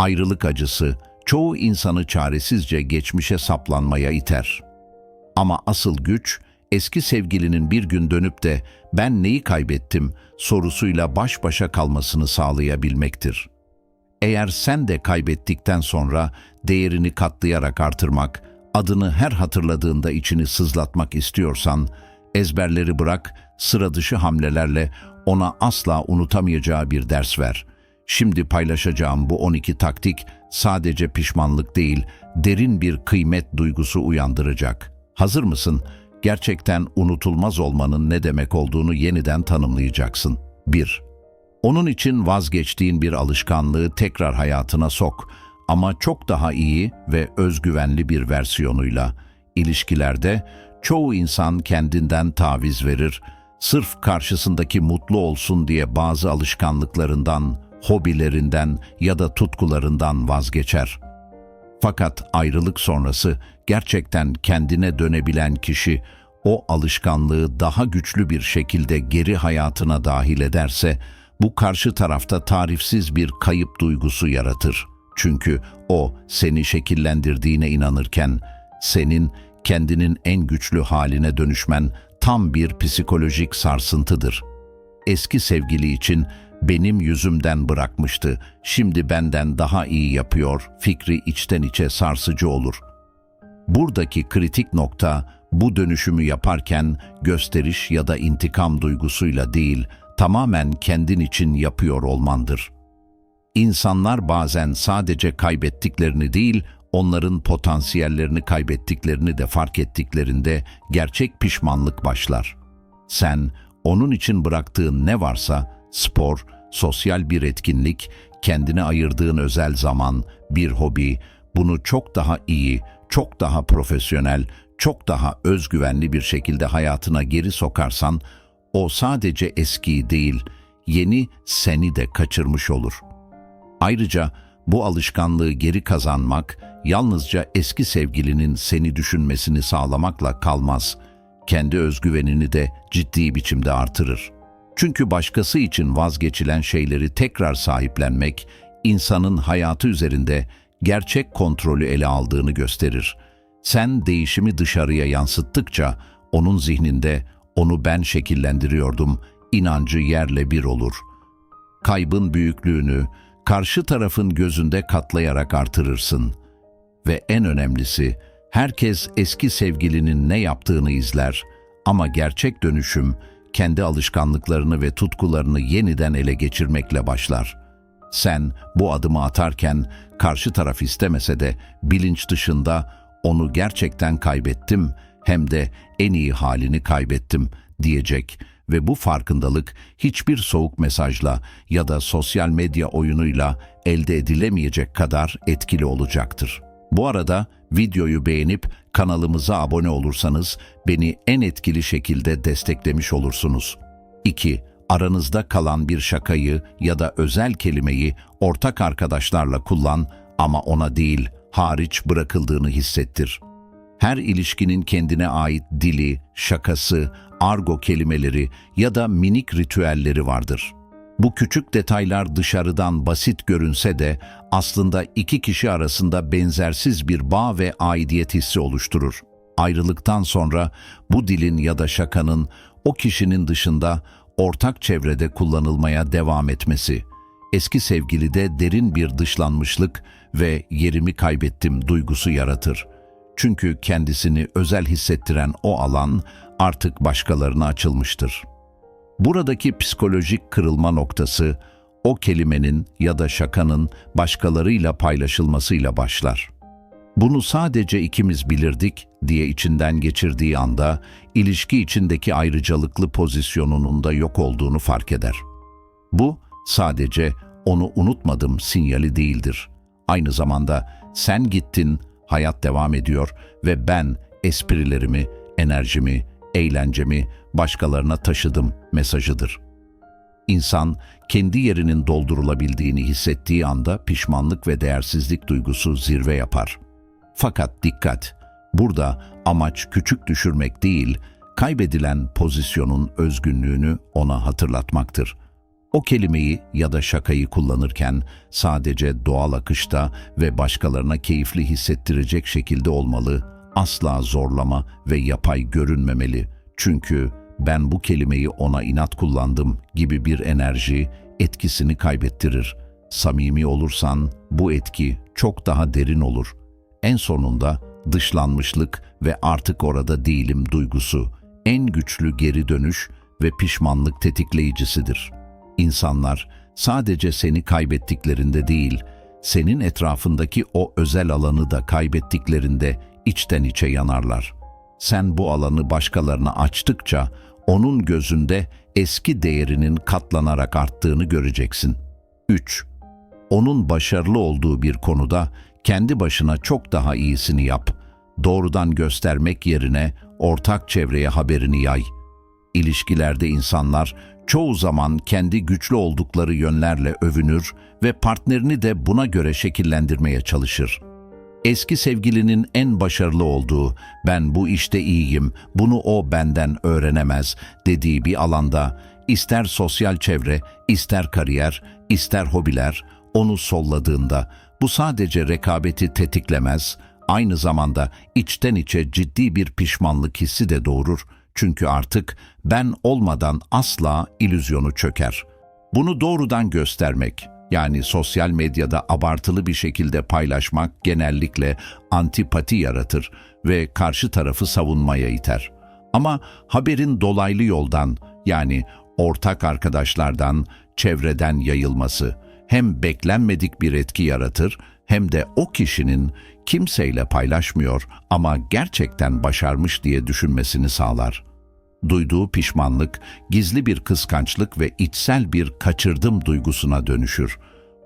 Ayrılık acısı çoğu insanı çaresizce geçmişe saplanmaya iter. Ama asıl güç eski sevgilinin bir gün dönüp de ben neyi kaybettim sorusuyla baş başa kalmasını sağlayabilmektir. Eğer sen de kaybettikten sonra değerini katlayarak artırmak, adını her hatırladığında içini sızlatmak istiyorsan, ezberleri bırak, sıra dışı hamlelerle ona asla unutamayacağı bir ders ver. Şimdi paylaşacağım bu 12 taktik sadece pişmanlık değil, derin bir kıymet duygusu uyandıracak. Hazır mısın? Gerçekten unutulmaz olmanın ne demek olduğunu yeniden tanımlayacaksın. 1. Onun için vazgeçtiğin bir alışkanlığı tekrar hayatına sok ama çok daha iyi ve özgüvenli bir versiyonuyla. İlişkilerde çoğu insan kendinden taviz verir, sırf karşısındaki mutlu olsun diye bazı alışkanlıklarından, hobilerinden ya da tutkularından vazgeçer. Fakat ayrılık sonrası gerçekten kendine dönebilen kişi o alışkanlığı daha güçlü bir şekilde geri hayatına dahil ederse bu karşı tarafta tarifsiz bir kayıp duygusu yaratır. Çünkü o seni şekillendirdiğine inanırken senin kendinin en güçlü haline dönüşmen tam bir psikolojik sarsıntıdır. Eski sevgili için benim yüzümden bırakmıştı, şimdi benden daha iyi yapıyor fikri içten içe sarsıcı olur. Buradaki kritik nokta bu dönüşümü yaparken gösteriş ya da intikam duygusuyla değil, tamamen kendin için yapıyor olmandır. İnsanlar bazen sadece kaybettiklerini değil, onların potansiyellerini kaybettiklerini de fark ettiklerinde gerçek pişmanlık başlar. Sen, onun için bıraktığın ne varsa, spor, sosyal bir etkinlik, kendine ayırdığın özel zaman, bir hobi, bunu çok daha iyi, çok daha profesyonel, çok daha özgüvenli bir şekilde hayatına geri sokarsan, o sadece eski değil, yeni seni de kaçırmış olur. Ayrıca bu alışkanlığı geri kazanmak, yalnızca eski sevgilinin seni düşünmesini sağlamakla kalmaz, kendi özgüvenini de ciddi biçimde artırır. Çünkü başkası için vazgeçilen şeyleri tekrar sahiplenmek, insanın hayatı üzerinde gerçek kontrolü ele aldığını gösterir. Sen değişimi dışarıya yansıttıkça onun zihninde onu ben şekillendiriyordum, inancı yerle bir olur. Kaybın büyüklüğünü karşı tarafın gözünde katlayarak artırırsın. Ve en önemlisi, herkes eski sevgilinin ne yaptığını izler ama gerçek dönüşüm kendi alışkanlıklarını ve tutkularını yeniden ele geçirmekle başlar. Sen bu adımı atarken karşı taraf istemese de bilinç dışında onu gerçekten kaybettim hem de en iyi halini kaybettim diyecek ve bu farkındalık hiçbir soğuk mesajla ya da sosyal medya oyunuyla elde edilemeyecek kadar etkili olacaktır. Bu arada videoyu beğenip kanalımıza abone olursanız beni en etkili şekilde desteklemiş olursunuz. 2. Aranızda kalan bir şakayı ya da özel kelimeyi ortak arkadaşlarla kullan ama ona değil, hariç bırakıldığını hissettir. Her ilişkinin kendine ait dili, şakası, argo kelimeleri ya da minik ritüelleri vardır. Bu küçük detaylar dışarıdan basit görünse de aslında iki kişi arasında benzersiz bir bağ ve aidiyet hissi oluşturur. Ayrılıktan sonra bu dilin ya da şakanın o kişinin dışında ortak çevrede kullanılmaya devam etmesi, eski sevgilide derin bir dışlanmışlık ve yerimi kaybettim duygusu yaratır. Çünkü kendisini özel hissettiren o alan artık başkalarına açılmıştır. Buradaki psikolojik kırılma noktası o kelimenin ya da şakanın başkalarıyla paylaşılmasıyla başlar. Bunu sadece ikimiz bilirdik diye içinden geçirdiği anda ilişki içindeki ayrıcalıklı pozisyonunun da yok olduğunu fark eder. Bu sadece onu unutmadım sinyali değildir. Aynı zamanda sen gittin, hayat devam ediyor ve ben esprilerimi, enerjimi, eğlencemi başkalarına taşıdım mesajıdır. İnsan kendi yerinin doldurulabildiğini hissettiği anda pişmanlık ve değersizlik duygusu zirve yapar. Fakat dikkat, burada amaç küçük düşürmek değil, kaybedilen pozisyonun özgünlüğünü ona hatırlatmaktır. O kelimeyi ya da şakayı kullanırken sadece doğal akışta ve başkalarına keyifli hissettirecek şekilde olmalı, asla zorlama ve yapay görünmemeli. Çünkü ben bu kelimeyi ona inat kullandım gibi bir enerji etkisini kaybettirir. Samimi olursan bu etki çok daha derin olur. En sonunda dışlanmışlık ve artık orada değilim duygusu en güçlü geri dönüş ve pişmanlık tetikleyicisidir. İnsanlar sadece seni kaybettiklerinde değil, senin etrafındaki o özel alanı da kaybettiklerinde içten içe yanarlar. Sen bu alanı başkalarına açtıkça onun gözünde eski değerinin katlanarak arttığını göreceksin. 3. Onun başarılı olduğu bir konuda kendi başına çok daha iyisini yap. Doğrudan göstermek yerine ortak çevreye haberini yay. İlişkilerde insanlar çoğu zaman kendi güçlü oldukları yönlerle övünür ve partnerini de buna göre şekillendirmeye çalışır. Eski sevgilinin en başarılı olduğu, ben bu işte iyiyim, bunu o benden öğrenemez dediği bir alanda, ister sosyal çevre, ister kariyer, ister hobiler, onu solladığında bu sadece rekabeti tetiklemez, aynı zamanda içten içe ciddi bir pişmanlık hissi de doğurur. Çünkü artık ben olmadan asla ilüzyonu çöker. Bunu doğrudan göstermek, yani sosyal medyada abartılı bir şekilde paylaşmak genellikle antipati yaratır ve karşı tarafı savunmaya iter. Ama haberin dolaylı yoldan yani ortak arkadaşlardan, çevreden yayılması hem beklenmedik bir etki yaratır hem de o kişinin kimseyle paylaşmıyor ama gerçekten başarmış diye düşünmesini sağlar. Duyduğu pişmanlık, gizli bir kıskançlık ve içsel bir kaçırdım duygusuna dönüşür.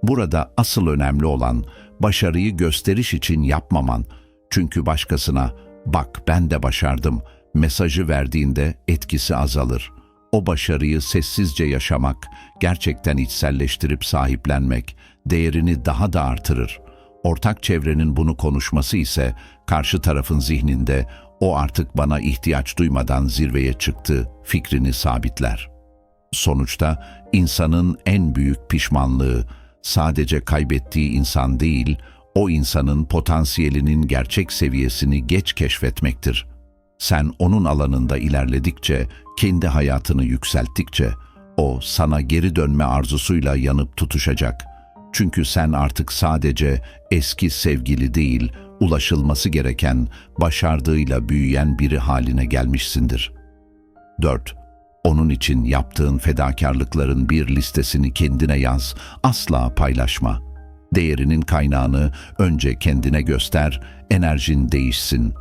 Burada asıl önemli olan başarıyı gösteriş için yapmaman. Çünkü başkasına bak ben de başardım mesajı verdiğinde etkisi azalır. O başarıyı sessizce yaşamak, gerçekten içselleştirip sahiplenmek değerini daha da artırır. Ortak çevrenin bunu konuşması ise karşı tarafın zihninde o artık bana ihtiyaç duymadan zirveye çıktı fikrini sabitler. Sonuçta insanın en büyük pişmanlığı sadece kaybettiği insan değil, o insanın potansiyelinin gerçek seviyesini geç keşfetmektir. Sen onun alanında ilerledikçe, kendi hayatını yükselttikçe, o sana geri dönme arzusuyla yanıp tutuşacak. Çünkü sen artık sadece eski sevgili değil, ulaşılması gereken, başardığıyla büyüyen biri haline gelmişsindir. 4. Onun için yaptığın fedakarlıkların bir listesini kendine yaz, asla paylaşma. Değerinin kaynağını önce kendine göster, enerjin değişsin.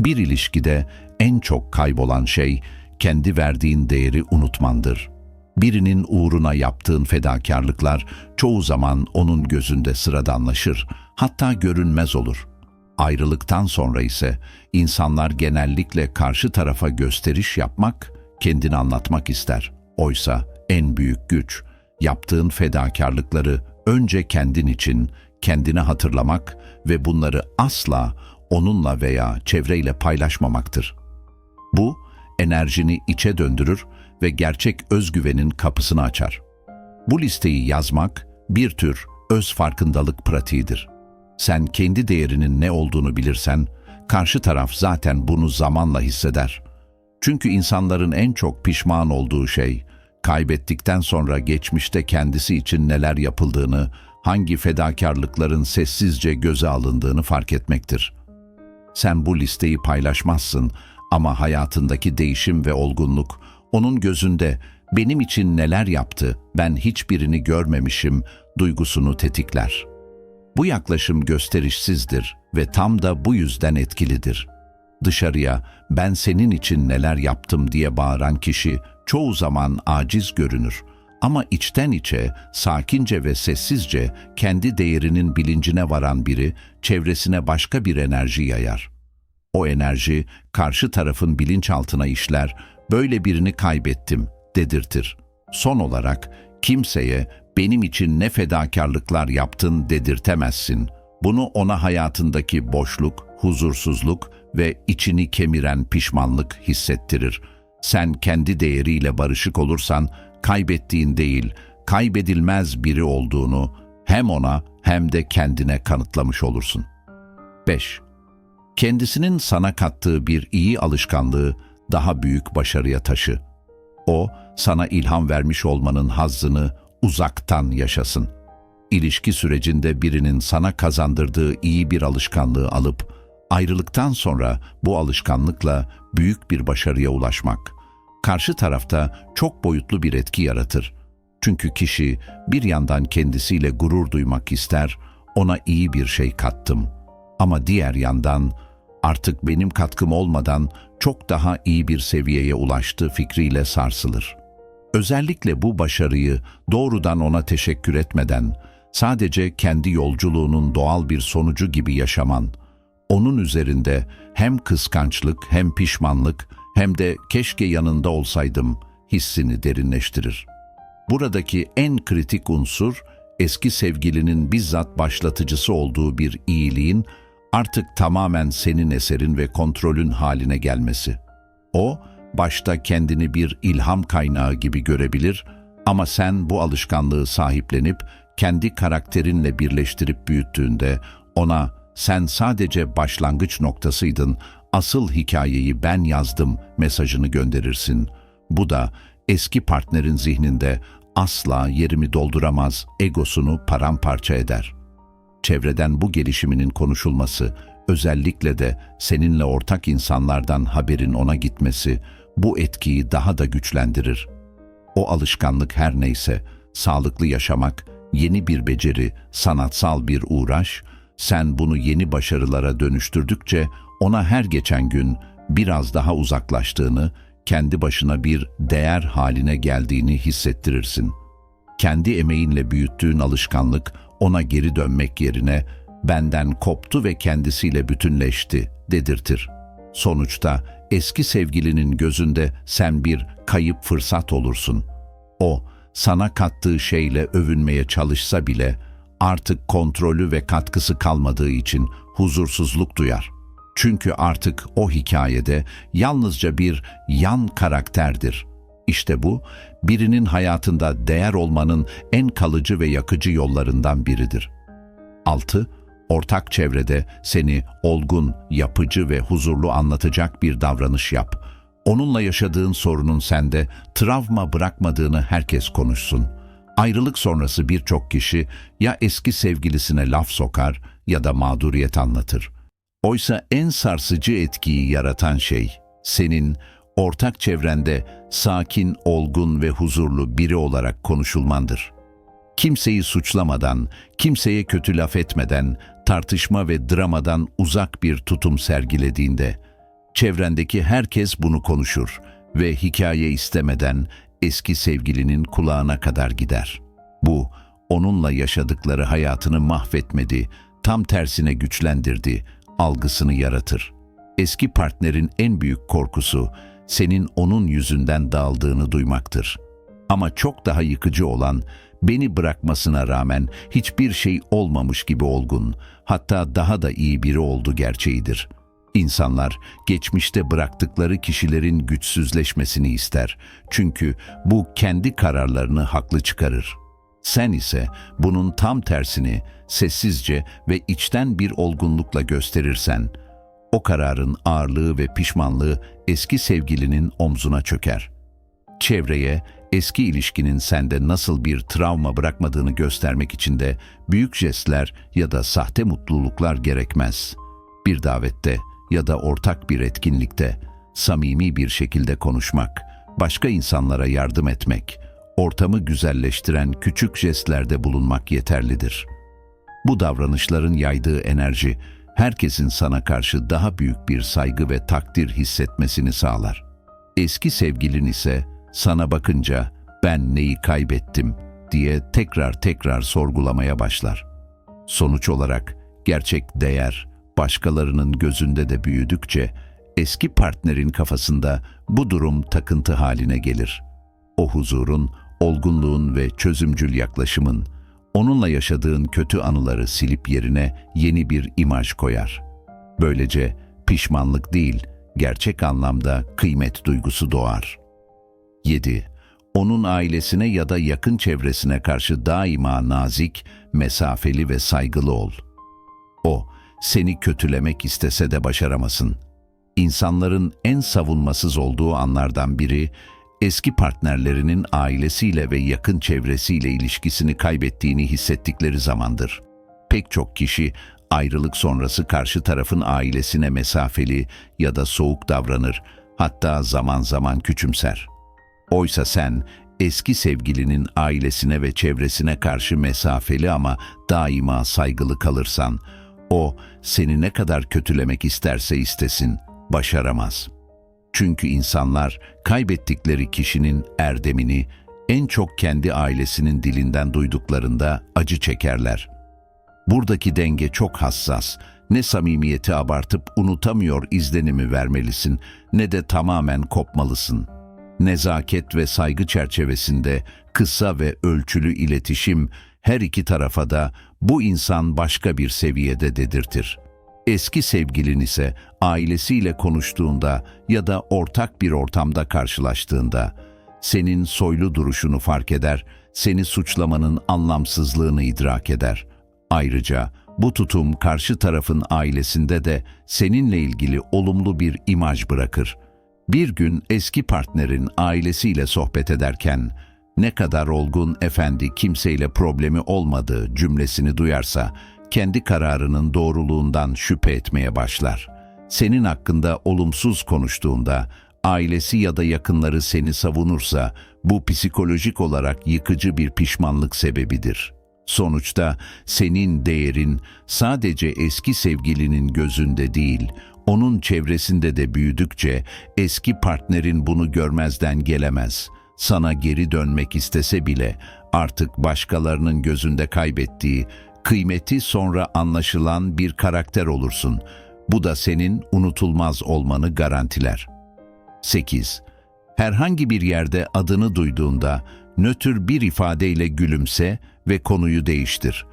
Bir ilişkide en çok kaybolan şey, kendi verdiğin değeri unutmandır. Birinin uğruna yaptığın fedakarlıklar çoğu zaman onun gözünde sıradanlaşır, hatta görünmez olur.'' Ayrılıktan sonra ise insanlar genellikle karşı tarafa gösteriş yapmak, kendini anlatmak ister. Oysa en büyük güç, yaptığın fedakarlıkları önce kendin için, kendine hatırlamak ve bunları asla onunla veya çevreyle paylaşmamaktır. Bu, enerjini içe döndürür ve gerçek özgüvenin kapısını açar. Bu listeyi yazmak bir tür öz farkındalık pratiğidir. Sen kendi değerinin ne olduğunu bilirsen, karşı taraf zaten bunu zamanla hisseder. Çünkü insanların en çok pişman olduğu şey, kaybettikten sonra geçmişte kendisi için neler yapıldığını, hangi fedakarlıkların sessizce göze alındığını fark etmektir. Sen bu listeyi paylaşmazsın ama hayatındaki değişim ve olgunluk onun gözünde benim için neler yaptı, ben hiçbirini görmemişim duygusunu tetikler.'' Bu yaklaşım gösterişsizdir ve tam da bu yüzden etkilidir. Dışarıya ben senin için neler yaptım diye bağıran kişi çoğu zaman aciz görünür. Ama içten içe, sakince ve sessizce kendi değerinin bilincine varan biri çevresine başka bir enerji yayar. O enerji karşı tarafın bilinçaltına işler, böyle birini kaybettim dedirtir. Son olarak kimseye benim için ne fedakarlıklar yaptın dedirtemezsin. Bunu ona hayatındaki boşluk, huzursuzluk ve içini kemiren pişmanlık hissettirir. Sen kendi değeriyle barışık olursan kaybettiğin değil, kaybedilmez biri olduğunu hem ona hem de kendine kanıtlamış olursun. 5. Kendisinin sana kattığı bir iyi alışkanlığı daha büyük başarıya taşı. O, sana ilham vermiş olmanın hazzını uzaktan yaşasın. İlişki sürecinde birinin sana kazandırdığı iyi bir alışkanlığı alıp, ayrılıktan sonra bu alışkanlıkla büyük bir başarıya ulaşmak, karşı tarafta çok boyutlu bir etki yaratır. Çünkü kişi bir yandan kendisiyle gurur duymak ister, ona iyi bir şey kattım. Ama diğer yandan artık benim katkım olmadan çok daha iyi bir seviyeye ulaştı fikriyle sarsılır. Özellikle bu başarıyı doğrudan ona teşekkür etmeden, sadece kendi yolculuğunun doğal bir sonucu gibi yaşaman, onun üzerinde hem kıskançlık hem pişmanlık hem de keşke yanında olsaydım hissini derinleştirir. Buradaki en kritik unsur eski sevgilinin bizzat başlatıcısı olduğu bir iyiliğin artık tamamen senin eserin ve kontrolün haline gelmesi. O, başta kendini bir ilham kaynağı gibi görebilir ama sen bu alışkanlığı sahiplenip kendi karakterinle birleştirip büyüttüğünde ona sen sadece başlangıç noktasıydın, asıl hikayeyi ben yazdım mesajını gönderirsin. Bu da eski partnerin zihninde asla yerimi dolduramaz egosunu paramparça eder. Çevreden bu gelişiminin konuşulması, özellikle de seninle ortak insanlardan haberin ona gitmesi bu etkiyi daha da güçlendirir. O alışkanlık her neyse, sağlıklı yaşamak, yeni bir beceri, sanatsal bir uğraş, sen bunu yeni başarılara dönüştürdükçe ona her geçen gün biraz daha uzaklaştığını, kendi başına bir değer haline geldiğini hissettirirsin. Kendi emeğinle büyüttüğün alışkanlık ona geri dönmek yerine benden koptu ve kendisiyle bütünleşti dedirtir. Sonuçta eski sevgilinin gözünde sen bir kayıp fırsat olursun. O, sana kattığı şeyle övünmeye çalışsa bile artık kontrolü ve katkısı kalmadığı için huzursuzluk duyar. Çünkü artık o hikayede yalnızca bir yan karakterdir. İşte bu, birinin hayatında değer olmanın en kalıcı ve yakıcı yollarından biridir. 6. Ortak çevrede seni olgun, yapıcı ve huzurlu anlatacak bir davranış yap. Onunla yaşadığın sorunun sende travma bırakmadığını herkes konuşsun. Ayrılık sonrası birçok kişi ya eski sevgilisine laf sokar ya da mağduriyet anlatır. Oysa en sarsıcı etkiyi yaratan şey, senin ortak çevrende sakin, olgun ve huzurlu biri olarak konuşulmandır. Kimseyi suçlamadan, kimseye kötü laf etmeden, tartışma ve dramadan uzak bir tutum sergilediğinde, çevrendeki herkes bunu konuşur ve hikaye istemeden eski sevgilinin kulağına kadar gider. Bu, onunla yaşadıkları hayatını mahvetmedi, tam tersine güçlendirdi, algısını yaratır. Eski partnerin en büyük korkusu, senin onun yüzünden dağıldığını duymaktır. Ama çok daha yıkıcı olan, beni bırakmasına rağmen hiçbir şey olmamış gibi olgun, hatta daha da iyi biri oldu gerçeğidir. İnsanlar geçmişte bıraktıkları kişilerin güçsüzleşmesini ister. Çünkü bu kendi kararlarını haklı çıkarır. Sen ise bunun tam tersini sessizce ve içten bir olgunlukla gösterirsen, o kararın ağırlığı ve pişmanlığı eski sevgilinin omzuna çöker. Çevreye, eski ilişkinin sende nasıl bir travma bırakmadığını göstermek için de büyük jestler ya da sahte mutluluklar gerekmez. Bir davette ya da ortak bir etkinlikte samimi bir şekilde konuşmak, başka insanlara yardım etmek, ortamı güzelleştiren küçük jestlerde bulunmak yeterlidir. Bu davranışların yaydığı enerji, herkesin sana karşı daha büyük bir saygı ve takdir hissetmesini sağlar. Eski sevgilin ise sana bakınca ben neyi kaybettim diye tekrar tekrar sorgulamaya başlar. Sonuç olarak gerçek değer başkalarının gözünde de büyüdükçe eski partnerin kafasında bu durum takıntı haline gelir. O huzurun, olgunluğun ve çözümcül yaklaşımın onunla yaşadığın kötü anıları silip yerine yeni bir imaj koyar. Böylece pişmanlık değil, gerçek anlamda kıymet duygusu doğar. 7. onun ailesine ya da yakın çevresine karşı daima nazik, mesafeli ve saygılı ol. O, seni kötülemek istese de başaramasın. İnsanların en savunmasız olduğu anlardan biri, eski partnerlerinin ailesiyle ve yakın çevresiyle ilişkisini kaybettiğini hissettikleri zamandır. Pek çok kişi ayrılık sonrası karşı tarafın ailesine mesafeli ya da soğuk davranır, hatta zaman zaman küçümser. Oysa sen eski sevgilinin ailesine ve çevresine karşı mesafeli ama daima saygılı kalırsan, o seni ne kadar kötülemek isterse istesin, başaramaz. Çünkü insanlar kaybettikleri kişinin erdemini en çok kendi ailesinin dilinden duyduklarında acı çekerler. Buradaki denge çok hassas. Ne samimiyeti abartıp unutamıyor izlenimi vermelisin ne de tamamen kopmalısın. Nezaket ve saygı çerçevesinde kısa ve ölçülü iletişim her iki tarafa da bu insan başka bir seviyede dedirtir. Eski sevgilin ise ailesiyle konuştuğunda ya da ortak bir ortamda karşılaştığında senin soylu duruşunu fark eder, seni suçlamanın anlamsızlığını idrak eder. Ayrıca bu tutum karşı tarafın ailesinde de seninle ilgili olumlu bir imaj bırakır. Bir gün eski partnerin ailesiyle sohbet ederken ne kadar olgun efendi kimseyle problemi olmadığı cümlesini duyarsa kendi kararının doğruluğundan şüphe etmeye başlar. Senin hakkında olumsuz konuştuğunda ailesi ya da yakınları seni savunursa bu psikolojik olarak yıkıcı bir pişmanlık sebebidir. Sonuçta senin değerin sadece eski sevgilinin gözünde değil, onun çevresinde de büyüdükçe eski partnerin bunu görmezden gelemez. Sana geri dönmek istese bile artık başkalarının gözünde kaybettiği, kıymeti sonra anlaşılan bir karakter olursun. Bu da senin unutulmaz olmanı garantiler. 8. Herhangi bir yerde adını duyduğunda nötr bir ifadeyle gülümse ve konuyu değiştir.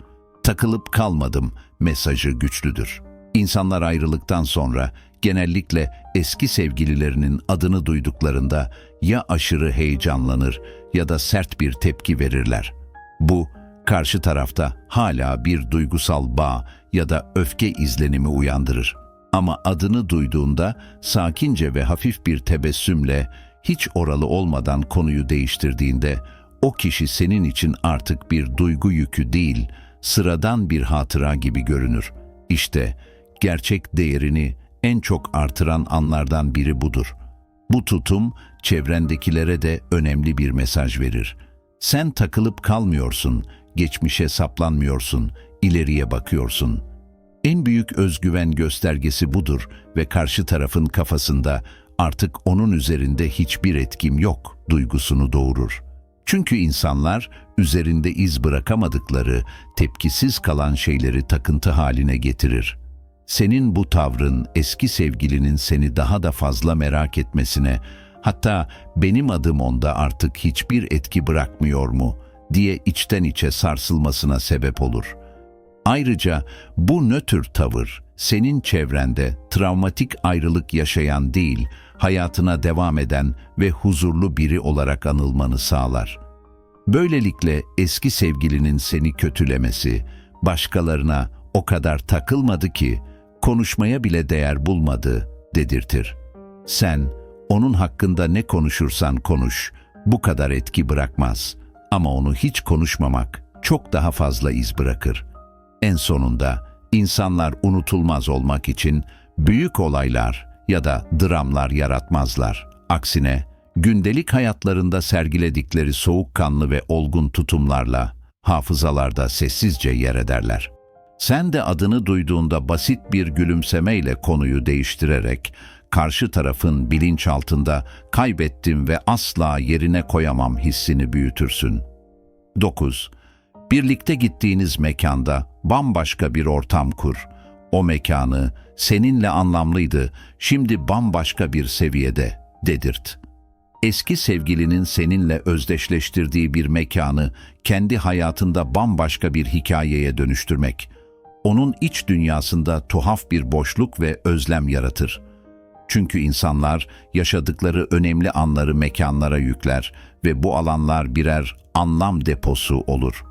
Takılıp kalmadım mesajı güçlüdür. İnsanlar ayrılıktan sonra genellikle eski sevgililerinin adını duyduklarında ya aşırı heyecanlanır ya da sert bir tepki verirler. Bu, karşı tarafta hala bir duygusal bağ ya da öfke izlenimi uyandırır. Ama adını duyduğunda sakince ve hafif bir tebessümle hiç oralı olmadan konuyu değiştirdiğinde o kişi senin için artık bir duygu yükü değil, sıradan bir hatıra gibi görünür. İşte gerçek değerini en çok artıran anlardan biri budur. Bu tutum çevrendekilere de önemli bir mesaj verir. Sen takılıp kalmıyorsun, geçmişe saplanmıyorsun, ileriye bakıyorsun. En büyük özgüven göstergesi budur ve karşı tarafın kafasında artık onun üzerinde hiçbir etkim yok duygusunu doğurur. Çünkü insanlar üzerinde iz bırakamadıkları, tepkisiz kalan şeyleri takıntı haline getirir. Senin bu tavrın eski sevgilinin seni daha da fazla merak etmesine, hatta benim adım onda artık hiçbir etki bırakmıyor mu diye içten içe sarsılmasına sebep olur. Ayrıca bu nötr tavır senin çevrende travmatik ayrılık yaşayan değil, hayatına devam eden ve huzurlu biri olarak anılmanı sağlar. Böylelikle eski sevgilinin seni kötülemesi, başkalarına o kadar takılmadı ki konuşmaya bile değer bulmadı dedirtir. Sen onun hakkında ne konuşursan konuş, bu kadar etki bırakmaz. Ama onu hiç konuşmamak çok daha fazla iz bırakır. En sonunda insanlar unutulmaz olmak için büyük olaylar ya da dramlar yaratmazlar. Aksine gündelik hayatlarında sergiledikleri soğukkanlı ve olgun tutumlarla hafızalarda sessizce yer ederler. Sen de adını duyduğunda basit bir gülümsemeyle konuyu değiştirerek karşı tarafın bilinçaltında kaybettim ve asla yerine koyamam hissini büyütürsün. 9. Birlikte gittiğiniz mekanda bambaşka bir ortam kur. O mekanı seninle anlamlıydı, şimdi bambaşka bir seviyede dedirt. Eski sevgilinin seninle özdeşleştirdiği bir mekanı kendi hayatında bambaşka bir hikayeye dönüştürmek, onun iç dünyasında tuhaf bir boşluk ve özlem yaratır. Çünkü insanlar yaşadıkları önemli anları mekanlara yükler ve bu alanlar birer anlam deposu olur.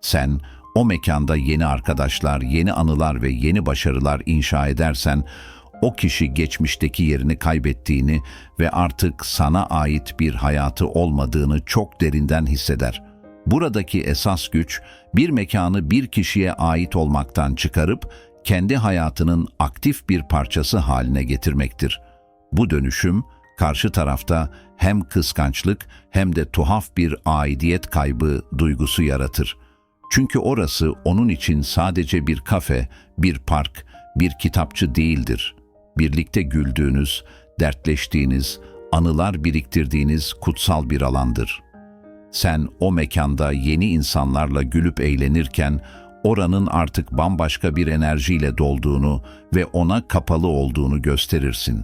Sen o mekanda yeni arkadaşlar, yeni anılar ve yeni başarılar inşa edersen o kişi geçmişteki yerini kaybettiğini ve artık sana ait bir hayatı olmadığını çok derinden hisseder. Buradaki esas güç bir mekanı bir kişiye ait olmaktan çıkarıp kendi hayatının aktif bir parçası haline getirmektir. Bu dönüşüm karşı tarafta hem kıskançlık hem de tuhaf bir aidiyet kaybı duygusu yaratır. Çünkü orası onun için sadece bir kafe, bir park, bir kitapçı değildir. Birlikte güldüğünüz, dertleştiğiniz, anılar biriktirdiğiniz kutsal bir alandır. Sen o mekanda yeni insanlarla gülüp eğlenirken oranın artık bambaşka bir enerjiyle dolduğunu ve ona kapalı olduğunu gösterirsin.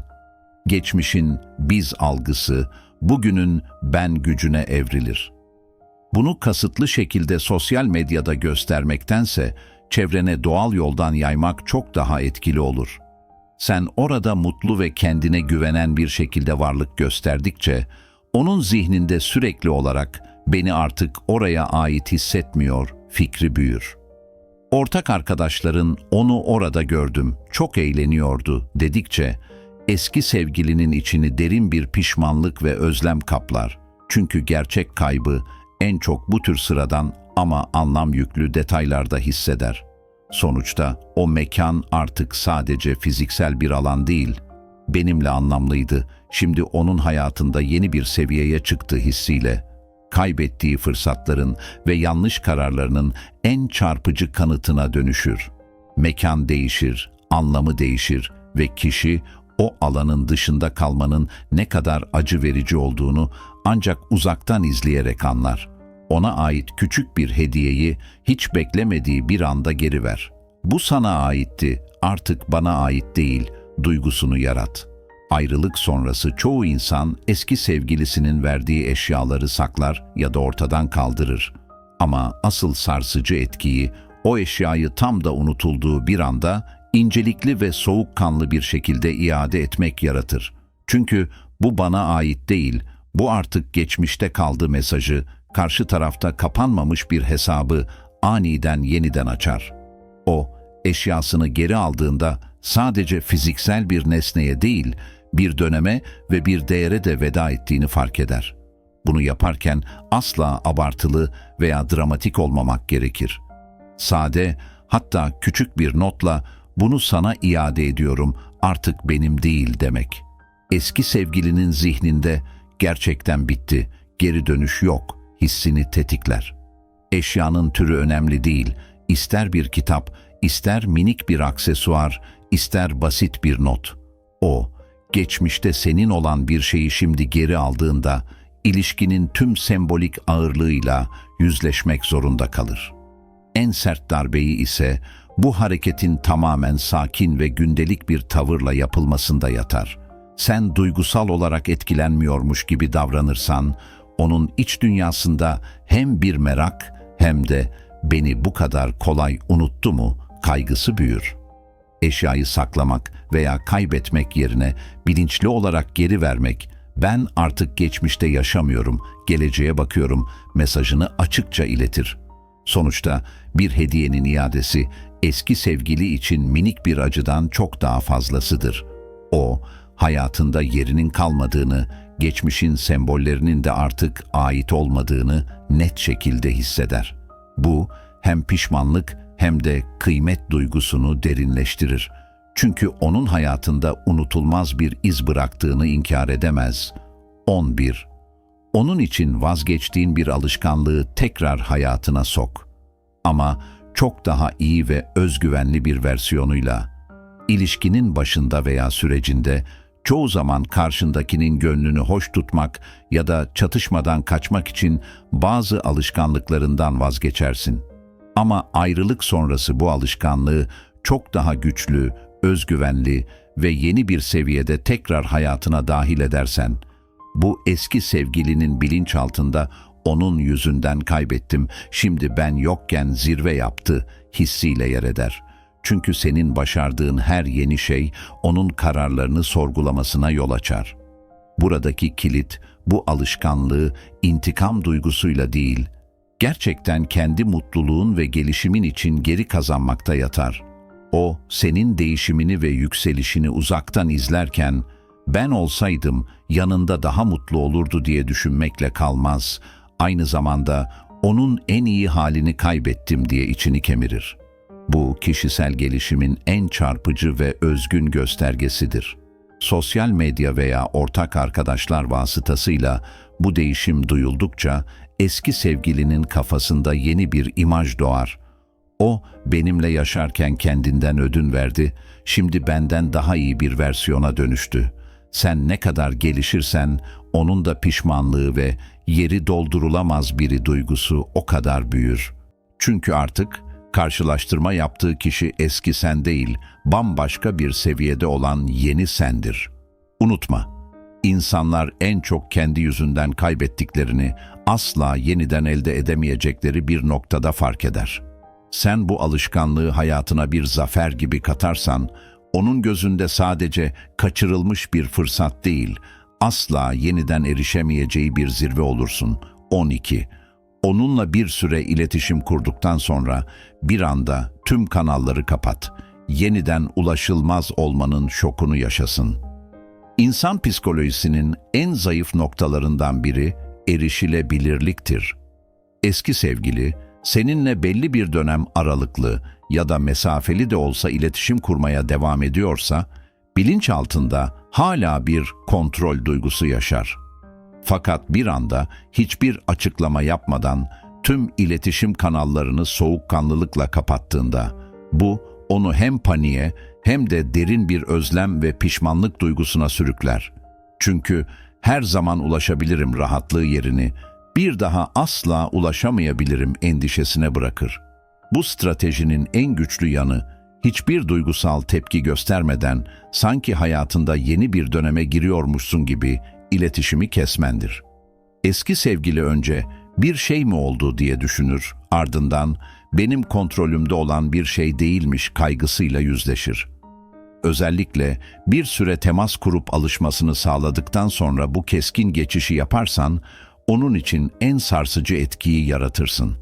Geçmişin biz algısı bugünün ben gücüne evrilir. Bunu kasıtlı şekilde sosyal medyada göstermektense çevrene doğal yoldan yaymak çok daha etkili olur. Sen orada mutlu ve kendine güvenen bir şekilde varlık gösterdikçe onun zihninde sürekli olarak beni artık oraya ait hissetmiyor fikri büyür. Ortak arkadaşların onu orada gördüm, çok eğleniyordu dedikçe eski sevgilinin içini derin bir pişmanlık ve özlem kaplar. Çünkü gerçek kaybı en çok bu tür sıradan ama anlam yüklü detaylarda hisseder. Sonuçta o mekan artık sadece fiziksel bir alan değil, benimle anlamlıydı. Şimdi onun hayatında yeni bir seviyeye çıktı hissiyle kaybettiği fırsatların ve yanlış kararlarının en çarpıcı kanıtına dönüşür. Mekan değişir, anlamı değişir ve kişi o alanın dışında kalmanın ne kadar acı verici olduğunu ancak uzaktan izleyerek anlar. Ona ait küçük bir hediyeyi hiç beklemediği bir anda geri ver. Bu sana aitti, artık bana ait değil, duygusunu yarat.'' Ayrılık sonrası çoğu insan eski sevgilisinin verdiği eşyaları saklar ya da ortadan kaldırır. Ama asıl sarsıcı etkiyi o eşyayı tam da unutulduğu bir anda incelikli ve soğukkanlı bir şekilde iade etmek yaratır. Çünkü bu bana ait değil, bu artık geçmişte kaldı mesajı, karşı tarafta kapanmamış bir hesabı aniden yeniden açar. O, eşyasını geri aldığında sadece fiziksel bir nesneye değil, bir döneme ve bir değere de veda ettiğini fark eder. Bunu yaparken asla abartılı veya dramatik olmamak gerekir. Sade, hatta küçük bir notla bunu sana iade ediyorum, artık benim değil demek. Eski sevgilinin zihninde gerçekten bitti, geri dönüş yok, hissini tetikler. Eşyanın türü önemli değil, ister bir kitap, ister minik bir aksesuar, ister basit bir not. O, geçmişte senin olan bir şeyi şimdi geri aldığında ilişkinin tüm sembolik ağırlığıyla yüzleşmek zorunda kalır. En sert darbeyi ise bu hareketin tamamen sakin ve gündelik bir tavırla yapılmasında yatar. Sen duygusal olarak etkilenmiyormuş gibi davranırsan, onun iç dünyasında hem bir merak hem de beni bu kadar kolay unuttu mu kaygısı büyür.'' Eşyayı saklamak veya kaybetmek yerine bilinçli olarak geri vermek, ben artık geçmişte yaşamıyorum, geleceğe bakıyorum mesajını açıkça iletir. Sonuçta bir hediyenin iadesi eski sevgili için minik bir acıdan çok daha fazlasıdır. O, hayatında yerinin kalmadığını, geçmişin sembollerinin de artık ait olmadığını net şekilde hisseder. Bu hem pişmanlık hem de kıymet duygusunu derinleştirir. Çünkü onun hayatında unutulmaz bir iz bıraktığını inkar edemez. 11. Onun için vazgeçtiğin bir alışkanlığı tekrar hayatına sok. Ama çok daha iyi ve özgüvenli bir versiyonuyla. İlişkinin başında veya sürecinde çoğu zaman karşındakinin gönlünü hoş tutmak ya da çatışmadan kaçmak için bazı alışkanlıklarından vazgeçersin. Ama ayrılık sonrası bu alışkanlığı çok daha güçlü, özgüvenli ve yeni bir seviyede tekrar hayatına dahil edersen, bu eski sevgilinin bilinçaltında onun yüzünden kaybettim, şimdi ben yokken zirve yaptı hissiyle yer eder. Çünkü senin başardığın her yeni şey onun kararlarını sorgulamasına yol açar. Buradaki kilit bu alışkanlığı intikam duygusuyla değil, gerçekten kendi mutluluğun ve gelişimin için geri kazanmakta yatar. O, senin değişimini ve yükselişini uzaktan izlerken, ben olsaydım yanında daha mutlu olurdu diye düşünmekle kalmaz. Aynı zamanda onun en iyi halini kaybettim diye içini kemirir. Bu kişisel gelişimin en çarpıcı ve özgün göstergesidir. Sosyal medya veya ortak arkadaşlar vasıtasıyla bu değişim duyuldukça eski sevgilinin kafasında yeni bir imaj doğar. O benimle yaşarken kendinden ödün verdi, şimdi benden daha iyi bir versiyona dönüştü. Sen ne kadar gelişirsen onun da pişmanlığı ve yeri doldurulamaz biri duygusu o kadar büyür. Çünkü artık karşılaştırma yaptığı kişi eski sen değil, bambaşka bir seviyede olan yeni sendir. Unutma, insanlar en çok kendi yüzünden kaybettiklerini asla yeniden elde edemeyecekleri bir noktada fark eder. Sen bu alışkanlığı hayatına bir zafer gibi katarsan, onun gözünde sadece kaçırılmış bir fırsat değil, asla yeniden erişemeyeceği bir zirve olursun. 12. Onunla bir süre iletişim kurduktan sonra bir anda tüm kanalları kapat. Yeniden ulaşılmaz olmanın şokunu yaşasın. İnsan psikolojisinin en zayıf noktalarından biri erişilebilirliktir. Eski sevgili, seninle belli bir dönem aralıklı ya da mesafeli de olsa iletişim kurmaya devam ediyorsa, bilinç altında hala bir kontrol duygusu yaşar. Fakat bir anda hiçbir açıklama yapmadan tüm iletişim kanallarını soğukkanlılıkla kapattığında, bu onu hem paniğe hem de derin bir özlem ve pişmanlık duygusuna sürükler. Çünkü her zaman ulaşabilirim rahatlığı yerini bir daha asla ulaşamayabilirim endişesine bırakır. Bu stratejinin en güçlü yanı hiçbir duygusal tepki göstermeden sanki hayatında yeni bir döneme giriyormuşsun gibi iletişimi kesmendir. Eski sevgili önce bir şey mi oldu diye düşünür, ardından benim kontrolümde olan bir şey değilmiş kaygısıyla yüzleşir. Özellikle bir süre temas kurup alışmasını sağladıktan sonra bu keskin geçişi yaparsan, onun için en sarsıcı etkiyi yaratırsın.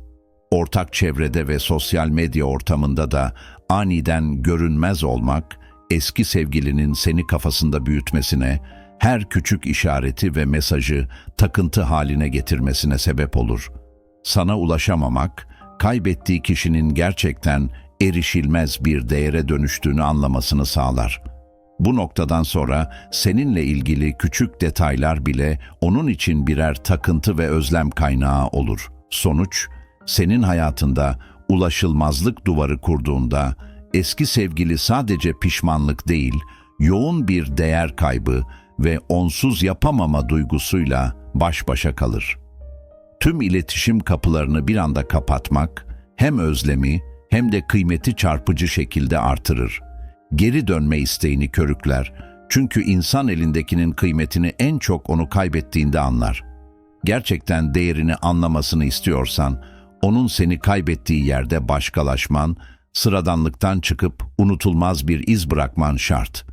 Ortak çevrede ve sosyal medya ortamında da aniden görünmez olmak, eski sevgilinin seni kafasında büyütmesine, her küçük işareti ve mesajı takıntı haline getirmesine sebep olur. Sana ulaşamamak, kaybettiği kişinin gerçekten erişilmez bir değere dönüştüğünü anlamasını sağlar. Bu noktadan sonra seninle ilgili küçük detaylar bile onun için birer takıntı ve özlem kaynağı olur. Sonuç, senin hayatında ulaşılmazlık duvarı kurduğunda eski sevgili sadece pişmanlık değil, yoğun bir değer kaybı ve onsuz yapamama duygusuyla baş başa kalır. Tüm iletişim kapılarını bir anda kapatmak hem özlemi hem de kıymeti çarpıcı şekilde artırır. Geri dönme isteğini körükler. Çünkü insan elindekinin kıymetini en çok onu kaybettiğinde anlar. Gerçekten değerini anlamasını istiyorsan, onun seni kaybettiği yerde başkalaşman, sıradanlıktan çıkıp unutulmaz bir iz bırakman şart.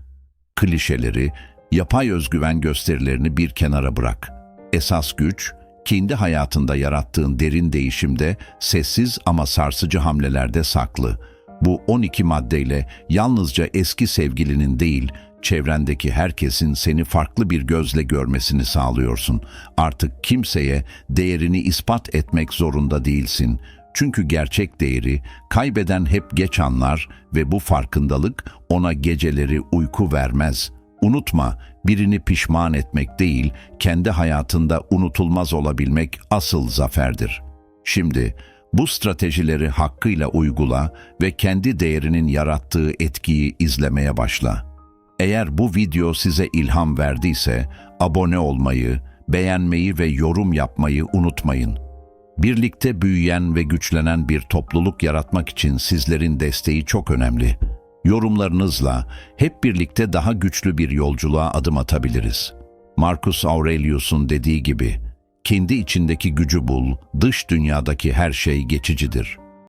Klişeleri, yapay özgüven gösterilerini bir kenara bırak. Esas güç, kendi hayatında yarattığın derin değişimde sessiz ama sarsıcı hamlelerde saklı. Bu 12 maddeyle yalnızca eski sevgilinin değil, çevrendeki herkesin seni farklı bir gözle görmesini sağlıyorsun. Artık kimseye değerini ispat etmek zorunda değilsin. Çünkü gerçek değeri kaybeden hep geç anlar ve bu farkındalık ona geceleri uyku vermez. Unutma, birini pişman etmek değil, kendi hayatında unutulmaz olabilmek asıl zaferdir. Şimdi bu stratejileri hakkıyla uygula ve kendi değerinin yarattığı etkiyi izlemeye başla. Eğer bu video size ilham verdiyse abone olmayı, beğenmeyi ve yorum yapmayı unutmayın. Birlikte büyüyen ve güçlenen bir topluluk yaratmak için sizlerin desteği çok önemli. Yorumlarınızla hep birlikte daha güçlü bir yolculuğa adım atabiliriz. Marcus Aurelius'un dediği gibi, kendi içindeki gücü bul, dış dünyadaki her şey geçicidir.''